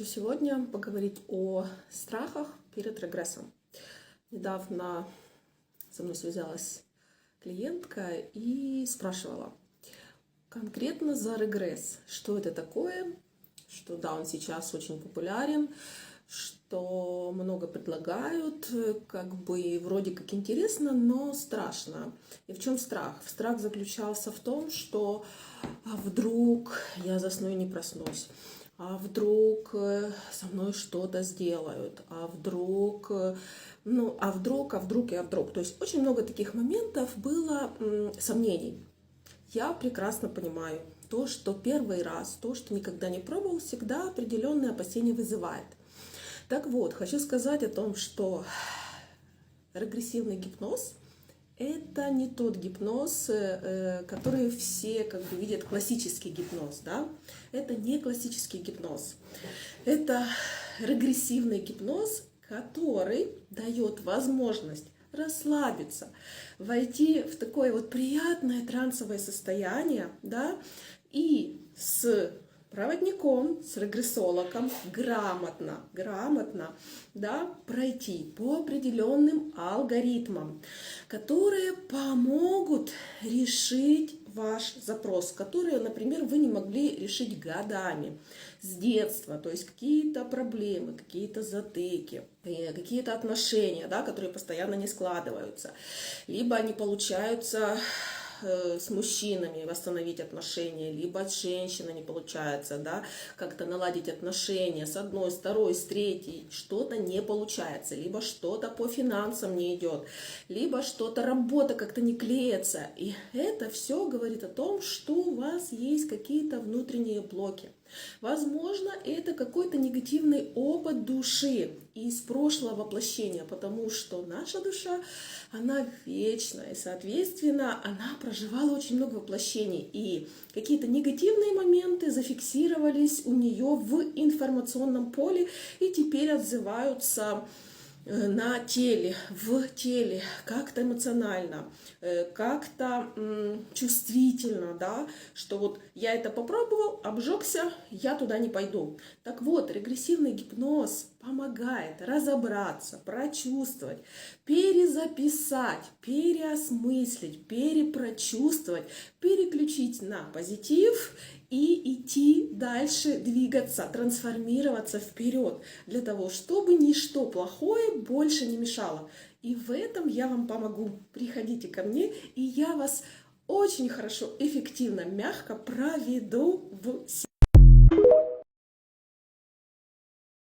Хочу сегодня поговорить о страхах перед регрессом. Недавно со мной связалась клиентка и спрашивала конкретно за регресс, что это такое, что да, он сейчас очень популярен, что много предлагают, как бы вроде как интересно, но страшно. И в чем страх? Страх заключался в том, что а вдруг я засну и не проснусь а вдруг э, со мной что-то сделают, а вдруг, э, ну, а вдруг, а вдруг и а вдруг. То есть очень много таких моментов было сомнений. Я прекрасно понимаю то, что первый раз, то, что никогда не пробовал, всегда определенные опасения вызывает. Так вот, хочу сказать о том, что регрессивный гипноз это не тот гипноз, э, который все как бы видят классический гипноз, да? Это не классический гипноз. Это регрессивный гипноз, который дает возможность расслабиться, войти в такое вот приятное трансовое состояние, да, и с проводником, с регрессологом грамотно, грамотно да, пройти по определенным алгоритмам, которые помогут решить ваш запрос, которые, например, вы не могли решить годами, с детства, то есть какие-то проблемы, какие-то затыки, э, какие-то отношения, да, которые постоянно не складываются, либо они получаются с мужчинами восстановить отношения, либо с женщиной не получается, да, как-то наладить отношения с одной, с второй, с третьей, что-то не получается, либо что-то по финансам не идет, либо что-то работа как-то не клеится. И это все говорит о том, что у вас есть какие-то внутренние блоки. Возможно, это какой-то негативный опыт души из прошлого воплощения, потому что наша душа, она вечная, и, соответственно, она проживала очень много воплощений, и какие-то негативные моменты зафиксировались у нее в информационном поле и теперь отзываются на теле, в теле, как-то эмоционально, э, как-то чувствительно, да, что вот я это попробовал, обжегся, я туда не пойду. Так вот, регрессивный гипноз помогает разобраться, прочувствовать, перезаписать, переосмыслить, перепрочувствовать, переключить на позитив и идти дальше, двигаться, трансформироваться вперед, для того, чтобы ничто плохое больше не мешало. И в этом я вам помогу. Приходите ко мне, и я вас очень хорошо, эффективно, мягко проведу в